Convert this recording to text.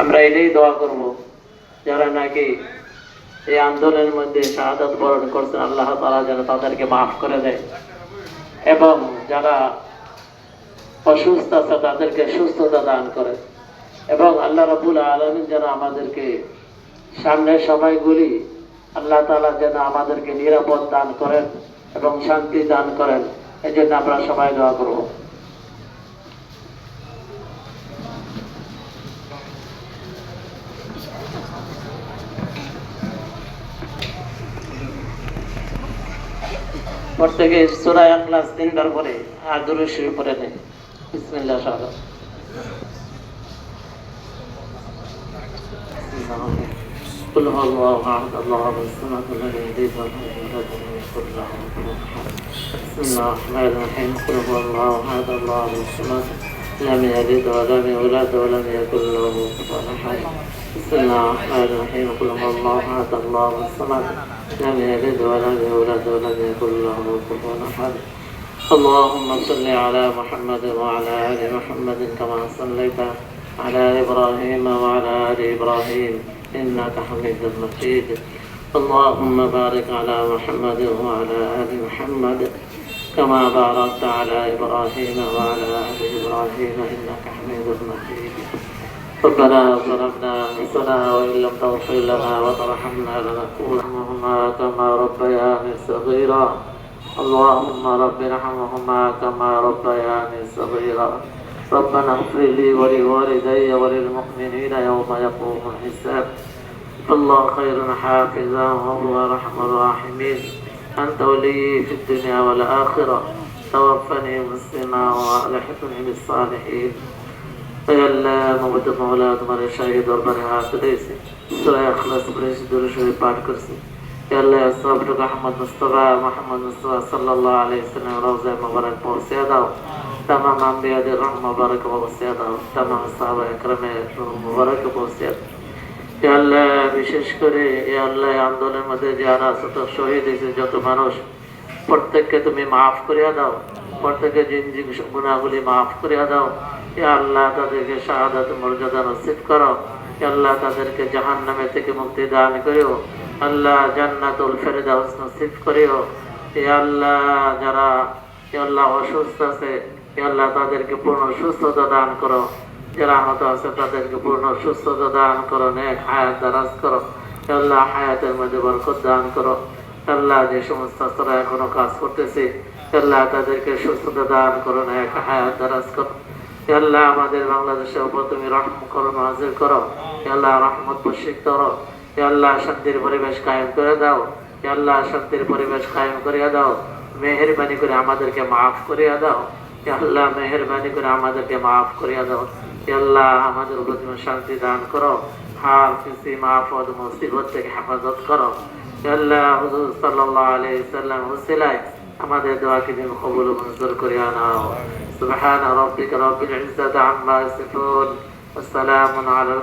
আমরা এটাই দোয়া করব। যারা নাকি এই আন্দোলনের মধ্যে শাহাদাত বরণ করছেন, আল্লাহ তালা যেন তাদেরকে মাফ করে দেয়। এবং যারা অসুস্থ আছে, তাদেরকে সুস্থতা দান করে এবং আল্লাহ রাবুল আলমিন যেন আমাদেরকে সামনের সময়গুলি আল্লাহ তালা যেন আমাদেরকে নিরাপদ দান করেন এবং শান্তি দান করেন। এই জন্য আমরা সবাই দোয়া করব। প্রত্যেকে সুরায় আখলাস তিনবার পরে আর দুরুদ শরীফ পরে নেই বিসমিল্লাহ সাদা قل هو الله احد الله الصمد الذي يلد ولم يولد ولم يكن له كفوا احد بسم الله الرحمن الرحيم قل هو الله احد الله الصمد لم يلد ولم يولد ولم يكن له كفوا احد بسم الله الرحمن الرحيم قل هو الله احد الله الصمد لم يلد ولم يولد ولم يكن اللهم صل على محمد وعلى آل محمد كما صليت على إبراهيم وعلى آل إبراهيم. إنك حميد مجيد. اللهم بارك على محمد وعلى آل محمد كما باركت على إبراهيم وعلى آل إبراهيم. إنك حميد مجيد. ربنا ظلمنا أنفسنا وإن لم تغفر لنا وترحمنا لنكونن كما ربياني صغيرا. اللهم رب ارحمهما كما ربياني صغيرا. ربنا اغفر لي ولوالدي وللمؤمنين يوم يقوم الحساب. الله خير حافظا وهو ارحم الراحمين. أنت ولي في الدنيا والآخرة. توفني مسلما وألحقني بالصالحين. يا الله مبت مولا تمہارے شاہد اور برحات دے سے سورہ شوي بعد كرسي. আল্লাহ সবটুকু আহমদ মুস্তফা মোহাম্মদ মুস্তফা সাল্লাহ আলাইসালাম রোজা মুবারক পৌঁছে দাও। তামাম আম্বিয়াদের রহ মুবারক পৌঁছে দাও। তামাম সাহাবা একরমের রহ মুবারক পৌঁছে দাও। আল্লাহ, বিশেষ করে এ আন্দোলনের মধ্যে যারা শত শহীদ হয়েছে, যত মানুষ, প্রত্যেককে তুমি মাফ করিয়া দাও। প্রত্যেকে জিনজি গুণাগুলি মাফ করিয়া দাও। ইয়াল্লাহ তাদেরকে শাহাদাত মর্যাদা নসিব করো। আল্লাহ, তাদেরকে জাহান্নামে থেকে মুক্তি দান করেও। আল্লাহ জান্নাতুল ফেরদাউস নসিব করিও। হে আল্লাহ, যারা, হে আল্লাহ অসুস্থ আছে, হে আল্লাহ তাদেরকে পূর্ণ সুস্থতা দান করো। যারা আহত আছে, তাদেরকে পূর্ণ সুস্থতা দান করো, নেক হায়াত দারাজ করো। আল্লাহ, হায়াতের মধ্যে বরকত দান করো। আল্লাহ, যে সমস্ত তারা এখনও কাজ করতেছে আল্লাহ তাদেরকে সুস্থতা দান করো না এক হায়াত দারাজ করো। আল্লাহ, আমাদের বাংলাদেশের উপর তুমি রহম করো নাজির করো। আল্লাহ, রহমত বর্ষিত করো। হে আল্লাহ শান্তির পরিবেশ কায়েম করে দাও। হে আল্লাহ শান্তির পরিবেশ কায়েম করিয়া দাও। মেহরবানি করে আমাদেরকে মাফ করিয়া দাও। হে আল্লাহ, মেহরবানি করে আমাদেরকে মাফ করিয়া দাও। হে আল্লাহ, আমাদের উপর শান্তি দান করো। হার কিসি মাফদ মুসিবত থেকে হেফাজত করো। হে আল্লাহ, হুজুর সাল্লাল্লাহু আলাইহি সাল্লাম হুসিলায় আমাদের দোয়াকে তুমি কবুল মঞ্জুর করিয়া নাও। সুবহান রাব্বিকা রাব্বিল ইজ্জাতি আম্মা ইয়াসিফুন। ওয়া সালামুন আলাল